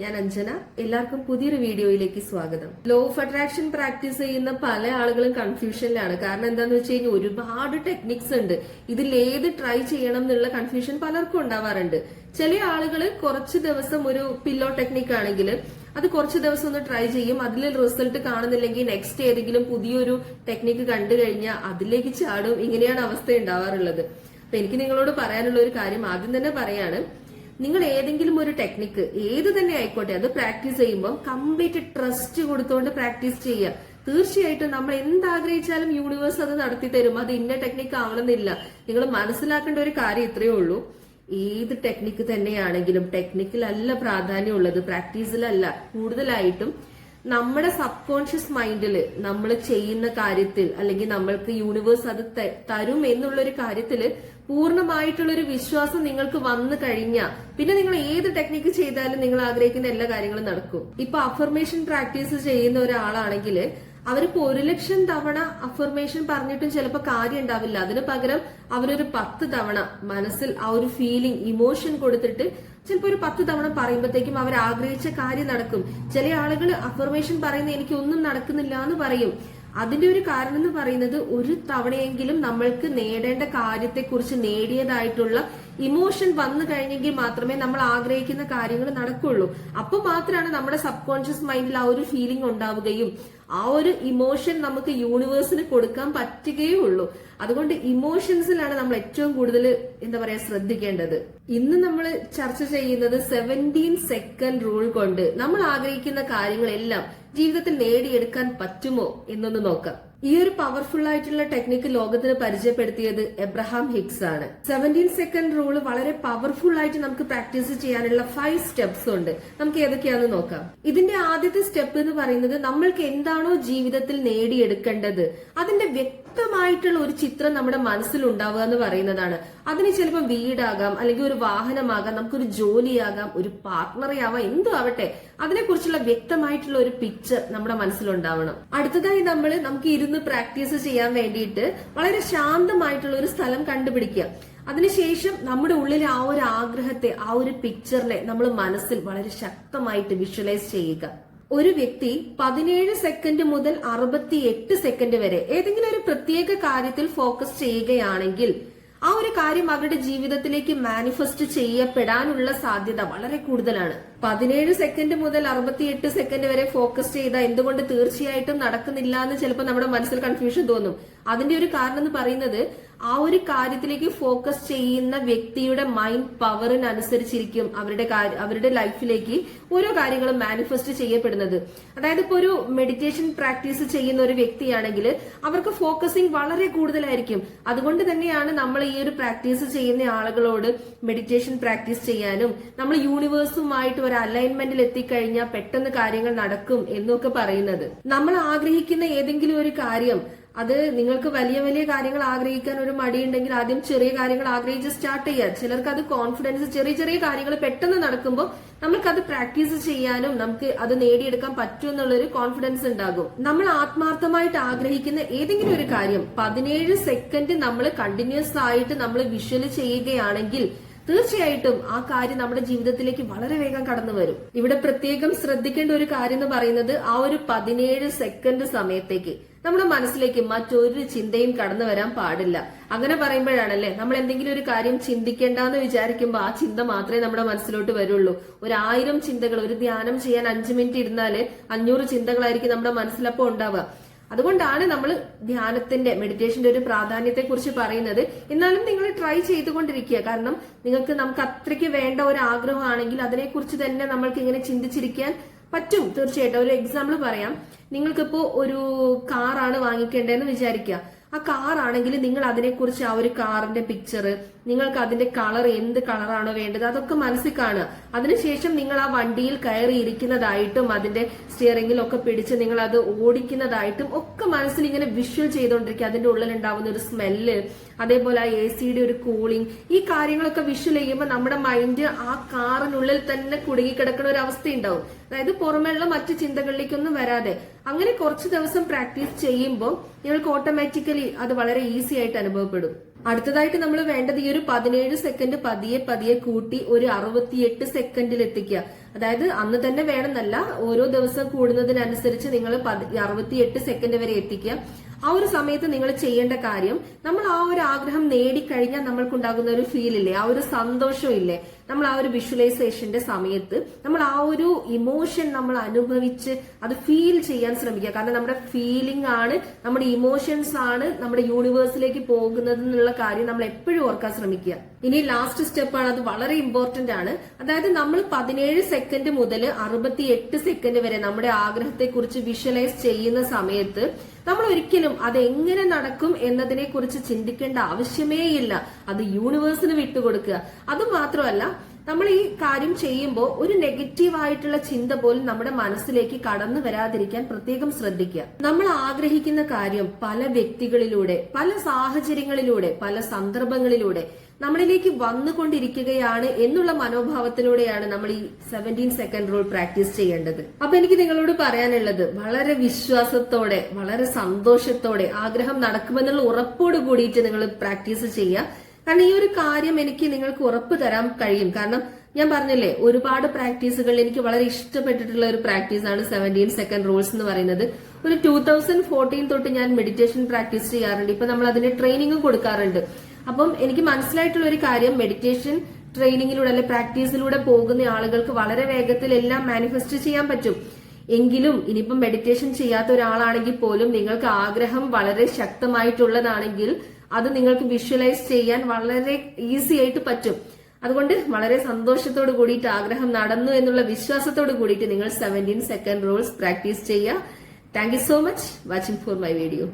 ഞാൻ അഞ്ജന. എല്ലാവർക്കും പുതിയൊരു വീഡിയോയിലേക്ക് സ്വാഗതം. ലോ ഓഫ് അട്രാക്ഷൻ പ്രാക്ടീസ് ചെയ്യുന്ന പല ആളുകളും കൺഫ്യൂഷനിലാണ് കാരണം എന്താന്ന് വെച്ച് കഴിഞ്ഞാൽ ഒരുപാട് ടെക്നിക്സ് ഉണ്ട്. ഇതിൽ ഏത് ട്രൈ ചെയ്യണം എന്നുള്ള കൺഫ്യൂഷൻ പലർക്കും ഉണ്ടാവാറുണ്ട്. ചില ആളുകൾ കുറച്ച് ദിവസം ഒരു പില്ലോ ടെക്നിക് ആണെങ്കിൽ അത് കുറച്ച് ദിവസം ഒന്ന് ട്രൈ ചെയ്യും. അതിൽ റിസൾട്ട് കാണുന്നില്ലെങ്കിൽ നെക്സ്റ്റ് ഏതെങ്കിലും പുതിയൊരു ടെക്നിക്ക് കണ്ടു കഴിഞ്ഞാൽ അതിലേക്ക് ചാടും. ഇങ്ങനെയാണ് അവസ്ഥ ഉണ്ടാവാറുള്ളത്. അപ്പൊ എനിക്ക് നിങ്ങളോട് പറയാനുള്ള ഒരു കാര്യം ആദ്യം തന്നെ പറയാണ്. നിങ്ങൾ ഏതെങ്കിലും ഒരു ടെക്നിക്ക് ഏത് തന്നെ ആയിക്കോട്ടെ അത് പ്രാക്ടീസ് ചെയ്യുമ്പോൾ കംപ്ലീറ്റ് ട്രസ്റ്റ് കൊടുത്തുകൊണ്ട് പ്രാക്ടീസ് ചെയ്യുക. തീർച്ചയായിട്ടും നമ്മൾ എന്താഗ്രഹിച്ചാലും യൂണിവേഴ്സ് അത് നടത്തി തരും. അത് ഇന്ന ടെക്നിക്ക് ആവണമെന്നില്ല നിങ്ങൾ മനസ്സിലാക്കേണ്ട ഒരു കാര്യം ഇത്രയേ ഉള്ളൂ. ഏത് ടെക്നിക്ക് തന്നെയാണെങ്കിലും ടെക്നിക്കിലല്ല പ്രാധാന്യമുള്ളത് പ്രാക്ടീസിലല്ല കൂടുതലായിട്ടും നമ്മുടെ സബ് കോൺഷ്യസ് മൈൻഡിൽ നമ്മൾ ചെയ്യുന്ന കാര്യത്തിൽ അല്ലെങ്കിൽ നമ്മൾക്ക് യൂണിവേഴ്സ് അത് തരും എന്നുള്ള ഒരു കാര്യത്തിൽ പൂർണമായിട്ടുള്ള ഒരു വിശ്വാസം നിങ്ങൾക്ക് വന്നു കഴിഞ്ഞാൽ പിന്നെ നിങ്ങൾ ഏത് ടെക്നിക്ക് ചെയ്താലും നിങ്ങൾ ആഗ്രഹിക്കുന്ന എല്ലാ കാര്യങ്ങളും നടക്കും. ഇപ്പൊ അഫർമേഷൻ പ്രാക്ടീസ് ചെയ്യുന്ന ഒരാളാണെങ്കിൽ അവരിപ്പോ ഒരു ലക്ഷം തവണ അഫർമേഷൻ പറഞ്ഞിട്ടും ചിലപ്പോൾ കാര്യം ഉണ്ടാവില്ല. അതിന് പകരം അവരൊരു പത്ത് തവണ മനസ്സിൽ ആ ഒരു ഫീലിംഗ് ഇമോഷൻ കൊടുത്തിട്ട് ചിലപ്പോൾ ഒരു പത്ത് തവണ പറയുമ്പോഴത്തേക്കും അവർ ആഗ്രഹിച്ച കാര്യം നടക്കും. ചില ആളുകൾ അഫർമേഷൻ പറയുന്ന എനിക്ക് ഒന്നും നടക്കുന്നില്ല എന്ന് പറയും. അതിന്റെ ഒരു കാരണം എന്ന് പറയുന്നത് ഒരു തവണയെങ്കിലും നമ്മൾക്ക് നേടേണ്ട കാര്യത്തെക്കുറിച്ച് നേടിയതായിട്ടുള്ള ഇമോഷൻ വന്നു കഴിഞ്ഞെങ്കിൽ മാത്രമേ നമ്മൾ ആഗ്രഹിക്കുന്ന കാര്യങ്ങൾ നടക്കുള്ളൂ. അപ്പൊ മാത്രമാണ് നമ്മുടെ സബ് കോൺഷ്യസ് മൈൻഡിൽ ആ ഒരു ഫീലിംഗ് ഉണ്ടാവുകയും ആ ഒരു ഇമോഷൻ നമുക്ക് യൂണിവേഴ്സിന് കൊടുക്കാൻ പറ്റുകയേ ഉള്ളൂ. അതുകൊണ്ട് ഇമോഷൻസിലാണ് നമ്മൾ ഏറ്റവും കൂടുതൽ എന്താ പറയാ ശ്രദ്ധിക്കേണ്ടത്. ഇന്ന് നമ്മൾ ചർച്ച ചെയ്യുന്നത് സെവന്റീൻ സെക്കൻഡ് റൂൾ കൊണ്ട് നമ്മൾ ആഗ്രഹിക്കുന്ന കാര്യങ്ങളെല്ലാം ജീവിതത്തിൽ നേടിയെടുക്കാൻ പറ്റുമോ എന്നൊന്ന് നോക്കാം. ഈ ഒരു പവർഫുൾ ആയിട്ടുള്ള ടെക്നിക്ക് ലോകത്തിന് പരിചയപ്പെടുത്തിയത് എബ്രഹാം ഹിക്സ് ആണ്. സെവന്റീൻ സെക്കൻഡ് റൂൾ വളരെ പവർഫുൾ ആയിട്ട് നമുക്ക് പ്രാക്ടീസ് ചെയ്യാനുള്ള ഫൈവ് സ്റ്റെപ്സ് ഉണ്ട്. നമുക്ക് ഏതൊക്കെയാണെന്ന് നോക്കാം. ഇതിന്റെ ആദ്യത്തെ സ്റ്റെപ്പ് എന്ന് പറയുന്നത് നമ്മൾക്ക് എന്താണോ ജീവിതത്തിൽ നേടിയെടുക്കേണ്ടത് അതിന്റെ വ്യക്തമായിട്ടുള്ള ഒരു ചിത്രം നമ്മുടെ മനസ്സിൽ ഉണ്ടാവുക എന്ന് പറയുന്നതാണ്. അതിന് ചിലപ്പോൾ വീടാകാം അല്ലെങ്കിൽ ഒരു വാഹനമാകാം നമുക്കൊരു ജോലിയാകാം ഒരു പാർട്ട്ണറെ ആവാം എന്തും ആവട്ടെ അതിനെക്കുറിച്ചുള്ള വ്യക്തമായിട്ടുള്ള ഒരു പിക്ചർ നമ്മുടെ മനസ്സിലുണ്ടാവണം. അടുത്തതായി നമ്മൾ നമുക്ക് ഇരുന്ന് പ്രാക്ടീസ് ചെയ്യാൻ വേണ്ടിയിട്ട് വളരെ ശാന്തമായിട്ടുള്ള ഒരു സ്ഥലം കണ്ടുപിടിക്കുക. അതിനുശേഷം നമ്മുടെ ഉള്ളിലെ ആ ഒരു ആഗ്രഹത്തെ ആ ഒരു പിക്ചറിനെ നമ്മൾ മനസ്സിൽ വളരെ ശക്തമായിട്ട് വിഷ്വലൈസ് ചെയ്യുക. ഒരു വ്യക്തി പതിനേഴ് സെക്കൻഡ് മുതൽ അറുപത്തി എട്ട് സെക്കൻഡ് വരെ ഏതെങ്കിലും ഒരു പ്രത്യേക കാര്യത്തിൽ ഫോക്കസ് ചെയ്യുകയാണെങ്കിൽ ആ ഒരു കാര്യം അവരുടെ ജീവിതത്തിലേക്ക് മാനിഫെസ്റ്റ് ചെയ്യപ്പെടാനുള്ള സാധ്യത വളരെ കൂടുതലാണ്. പതിനേഴ് സെക്കൻഡ് മുതൽ അറുപത്തിയെട്ട് സെക്കൻഡ് വരെ ഫോക്കസ് ചെയ്ത എന്തുകൊണ്ട് തീർച്ചയായിട്ടും നടക്കുന്നില്ല എന്ന് ചിലപ്പോൾ നമ്മുടെ മനസ്സിൽ കൺഫ്യൂഷൻ തോന്നും. അതിന്റെ ഒരു കാരണം എന്ന് പറയുന്നത് ആ ഒരു കാര്യത്തിലേക്ക് ഫോക്കസ് ചെയ്യുന്ന വ്യക്തിയുടെ മൈൻഡ് പവറിനനുസരിച്ചിരിക്കും അവരുടെ അവരുടെ ലൈഫിലേക്ക് ഓരോ കാര്യങ്ങളും മാനിഫെസ്റ്റ് ചെയ്യപ്പെടുന്നത്. അതായത് ഇപ്പോൾ ഒരു മെഡിറ്റേഷൻ പ്രാക്ടീസ് ചെയ്യുന്ന ഒരു വ്യക്തിയാണെങ്കിൽ അവർക്ക് ഫോക്കസിങ് വളരെ കൂടുതലായിരിക്കും. അതുകൊണ്ട് തന്നെയാണ് നമ്മൾ ഈ ഒരു പ്രാക്ടീസ് ചെയ്യുന്ന ആളുകളോട് മെഡിറ്റേഷൻ പ്രാക്ടീസ് ചെയ്യാനും നമ്മൾ യൂണിവേഴ്സുമായിട്ട് ഒരു അലൈൻമെന്റിൽ എത്തിക്കഴിഞ്ഞാൽ പെട്ടെന്ന് കാര്യങ്ങൾ നടക്കും എന്നൊക്കെ പറയുന്നത്. നമ്മൾ ആഗ്രഹിക്കുന്ന ഏതെങ്കിലും ഒരു കാര്യം അത് നിങ്ങൾക്ക് വലിയ വലിയ കാര്യങ്ങൾ ആഗ്രഹിക്കാൻ ഒരു മടിയുണ്ടെങ്കിൽ ആദ്യം ചെറിയ കാര്യങ്ങൾ ആഗ്രഹിച്ച് സ്റ്റാർട്ട് ചെയ്യുക. ചിലർക്ക് അത് കോൺഫിഡൻസ് ചെറിയ ചെറിയ കാര്യങ്ങൾ പെട്ടെന്ന് നടക്കുമ്പോൾ നമുക്ക് അത് പ്രാക്ടീസ് ചെയ്യാനും നമുക്ക് അത് നേടിയെടുക്കാൻ പറ്റും എന്നുള്ളൊരു കോൺഫിഡൻസ് ഉണ്ടാകും. നമ്മൾ ആത്മാർത്ഥമായിട്ട് ആഗ്രഹിക്കുന്ന ഏതെങ്കിലും ഒരു കാര്യം പതിനേഴ് സെക്കൻഡ് നമ്മൾ കണ്ടിന്യൂസ് ആയിട്ട് നമ്മൾ വിഷ്വൽ ചെയ്യുകയാണെങ്കിൽ തീർച്ചയായിട്ടും ആ കാര്യം നമ്മുടെ ജീവിതത്തിലേക്ക് വളരെ വേഗം കടന്നു വരും. ഇവിടെ പ്രത്യേകം ശ്രദ്ധിക്കേണ്ട ഒരു കാര്യം എന്ന് പറയുന്നത് ആ ഒരു പതിനേഴ് സെക്കൻഡ് സമയത്തേക്ക് നമ്മുടെ മനസ്സിലേക്ക് മറ്റൊരു ചിന്തയും കടന്നു വരാൻ പാടില്ല. അങ്ങനെ പറയുമ്പോഴാണല്ലേ നമ്മൾ എന്തെങ്കിലും ഒരു കാര്യം ചിന്തിക്കേണ്ടെന്ന് വിചാരിക്കുമ്പോൾ ആ ചിന്ത മാത്രമേ നമ്മുടെ മനസ്സിലോട്ട് വരുള്ളൂ. ഒരു ആയിരം ചിന്തകൾ ഒരു ധ്യാനം ചെയ്യാൻ അഞ്ചു മിനിറ്റ് ഇരുന്നാൽ അഞ്ഞൂറ് ചിന്തകളായിരിക്കും നമ്മുടെ മനസ്സിലപ്പോൾ ഉണ്ടാവുക. അതുകൊണ്ടാണ് നമ്മൾ ധ്യാനത്തിന്റെ മെഡിറ്റേഷന്റെ ഒരു പ്രാധാന്യത്തെ കുറിച്ച് പറയുന്നത്. എന്നാലും നിങ്ങൾ ട്രൈ ചെയ്തുകൊണ്ടിരിക്കുക. കാരണം നിങ്ങൾക്ക് നമുക്ക് അത്രയ്ക്ക് വേണ്ട ഒരു ആഗ്രഹമാണെങ്കിൽ അതിനെക്കുറിച്ച് തന്നെ നമ്മൾക്ക് ഇങ്ങനെ ചിന്തിച്ചിരിക്കാൻ പറ്റും. തീർച്ചയായിട്ടും. ഒരു എക്സാമ്പിൾ പറയാം. നിങ്ങൾക്കിപ്പോ ഒരു കാറാണ് വാങ്ങിക്കേണ്ടതെന്ന് വിചാരിക്കുക. ആ കാറാണെങ്കിൽ നിങ്ങൾ അതിനെക്കുറിച്ച് ആ ഒരു കാറിന്റെ പിക്ചർ നിങ്ങൾക്ക് അതിന്റെ കളർ എന്ത് കളറാണ് വേണ്ടത് അതൊക്കെ മനസ്സിൽ കാണുക. അതിനുശേഷം നിങ്ങൾ ആ വണ്ടിയിൽ കയറിയിരിക്കുന്നതായിട്ടും അതിന്റെ സ്റ്റിയറിംഗിലൊക്കെ പിടിച്ച് നിങ്ങൾ അത് ഓടിക്കുന്നതായിട്ടും ഒക്കെ മനസ്സിൽ ഇങ്ങനെ വിഷ്വൽ ചെയ്തുകൊണ്ടിരിക്കുക. അതിന്റെ ഉള്ളിൽ ഉണ്ടാവുന്ന ഒരു സ്മെല്ല് അതേപോലെ ആ എ സിയുടെ ഒരു കൂളിംഗ് ഈ കാര്യങ്ങളൊക്കെ വിഷ്വൽ ചെയ്യുമ്പോൾ നമ്മുടെ മൈൻഡ് ആ കാറിനുള്ളിൽ തന്നെ കുടുങ്ങിക്കിടക്കുന്ന ഒരു അവസ്ഥ ഉണ്ടാവും അതായത് പുറമേയുള്ള മറ്റു ചിന്തകളിലേക്കൊന്നും വരാതെ. അങ്ങനെ കുറച്ച് ദിവസം പ്രാക്ടീസ് ചെയ്യുമ്പോൾ നിങ്ങൾക്ക് ഓട്ടോമാറ്റിക്കലി അത് വളരെ ഈസി ആയിട്ട് അനുഭവപ്പെടും. അടുത്തതായിട്ട് നമ്മൾ വേണ്ടത് ഈ ഒരു പതിനേഴ് സെക്കൻഡ് പതിയെ പതിയെ കൂട്ടി ഒരു അറുപത്തിയെട്ട് സെക്കൻഡിൽ എത്തിക്കുക. അതായത് അന്ന് തന്നെ വേണമെന്നല്ല ഓരോ ദിവസം കൂടുന്നതിനനുസരിച്ച് നിങ്ങൾ അറുപത്തിയെട്ട് സെക്കൻഡ് വരെ എത്തിക്കുക. ആ ഒരു സമയത്ത് നിങ്ങൾ ചെയ്യേണ്ട കാര്യം നമ്മൾ ആ ഒരു ആഗ്രഹം നേടിക്കഴിഞ്ഞാൽ നമ്മൾക്കുണ്ടാകുന്ന ഒരു ഫീൽ ഇല്ലേ ആ ഒരു സന്തോഷം ഇല്ലേ നമ്മൾ ആ ഒരു വിഷ്വലൈസേഷന്റെ സമയത്ത് നമ്മൾ ആ ഒരു ഇമോഷൻ നമ്മൾ അനുഭവിച്ച് അത് ഫീൽ ചെയ്യാൻ ശ്രമിക്കുക. കാരണം നമ്മുടെ ഫീലിംഗ് ആണ് നമ്മുടെ ഇമോഷൻസ് ആണ് നമ്മുടെ യൂണിവേഴ്സിലേക്ക് പോകുന്നത് എന്നുള്ള കാര്യം നമ്മൾ എപ്പോഴും ഓർക്കാൻ ശ്രമിക്കുക. ഇനി ലാസ്റ്റ് സ്റ്റെപ്പാണ് അത് വളരെ ഇമ്പോർട്ടന്റ് ആണ്. അതായത് നമ്മൾ പതിനേഴ് സെക്കൻഡ് മുതൽ അറുപത്തി എട്ട് സെക്കൻഡ് വരെ നമ്മുടെ ആഗ്രഹത്തെ കുറിച്ച് വിഷ്വലൈസ് ചെയ്യുന്ന സമയത്ത് നമ്മൾ ഒരിക്കലും അത് എങ്ങനെ നടക്കും എന്നതിനെ കുറിച്ച് ചിന്തിക്കേണ്ട ആവശ്യമേ ഇല്ല അത് യൂണിവേഴ്സിന് വിട്ടുകൊടുക്കുക. അത് മാത്രമല്ല നമ്മൾ ഈ കാര്യം ചെയ്യുമ്പോൾ ഒരു നെഗറ്റീവ് ആയിട്ടുള്ള ചിന്ത പോലും നമ്മുടെ മനസ്സിലേക്ക് കടന്നു വരാതിരിക്കാൻ പ്രത്യേകം ശ്രദ്ധിക്കുക. നമ്മൾ ആഗ്രഹിക്കുന്ന കാര്യം പല വ്യക്തികളിലൂടെ പല സാഹചര്യങ്ങളിലൂടെ പല സന്ദർഭങ്ങളിലൂടെ നമ്മളിലേക്ക് വന്നുകൊണ്ടിരിക്കുകയാണ് എന്നുള്ള മനോഭാവത്തിലൂടെയാണ് നമ്മൾ ഈ സെവന്റീൻ സെക്കൻഡ് റൂൾ പ്രാക്ടീസ് ചെയ്യേണ്ടത്. അപ്പൊ എനിക്ക് നിങ്ങളോട് പറയാനുള്ളത് വളരെ വിശ്വാസത്തോടെ വളരെ സന്തോഷത്തോടെ ആഗ്രഹം നടക്കുമെന്നുള്ള ഉറപ്പോട് കൂടിയിട്ട് നിങ്ങൾ പ്രാക്ടീസ് ചെയ്യുക. കാരണം ഈ ഒരു കാര്യം എനിക്ക് നിങ്ങൾക്ക് ഉറപ്പ് തരാൻ കഴിയും. കാരണം ഞാൻ പറഞ്ഞില്ലേ ഒരുപാട് പ്രാക്ടീസുകൾ എനിക്ക് വളരെ ഇഷ്ടപ്പെട്ടിട്ടുള്ള ഒരു പ്രാക്ടീസ് ആണ് സെവന്റീൻ സെക്കൻഡ് റൂൾസ് എന്ന് പറയുന്നത്. ഒരു ടൂ തൗസൻഡ് ഫോർട്ടീൻ തൊട്ട് ഞാൻ മെഡിറ്റേഷൻ പ്രാക്ടീസ് ചെയ്യാറുണ്ട്. ഇപ്പൊ നമ്മൾ അതിന് ട്രെയിനിങ്ങും കൊടുക്കാറുണ്ട്. അപ്പം എനിക്ക് മനസ്സിലായിട്ടുള്ള ഒരു കാര്യം മെഡിറ്റേഷൻ ട്രെയിനിങ്ങിലൂടെ അല്ലെ പ്രാക്ടീസിലൂടെ പോകുന്ന ആളുകൾക്ക് വളരെ വേഗത്തിൽ എല്ലാം മാനിഫെസ്റ്റ് ചെയ്യാൻ പറ്റും. എങ്കിലും ഇനിയിപ്പം മെഡിറ്റേഷൻ ചെയ്യാത്ത ഒരാളാണെങ്കിൽ പോലും നിങ്ങൾക്ക് ആഗ്രഹം വളരെ ശക്തമായിട്ടുള്ളതാണെങ്കിൽ അത് നിങ്ങൾക്ക് വിഷ്വലൈസ് ചെയ്യാൻ വളരെ ഈസി ആയിട്ട് പറ്റും. അതുകൊണ്ട് വളരെ സന്തോഷത്തോട് കൂടിയിട്ട് ആഗ്രഹം നടന്നു എന്നുള്ള വിശ്വാസത്തോട് കൂടിയിട്ട് നിങ്ങൾ സെവന്റീൻ സെക്കൻഡ് റൂൾസ് പ്രാക്ടീസ് ചെയ്യുക. Thank you so much watching for my video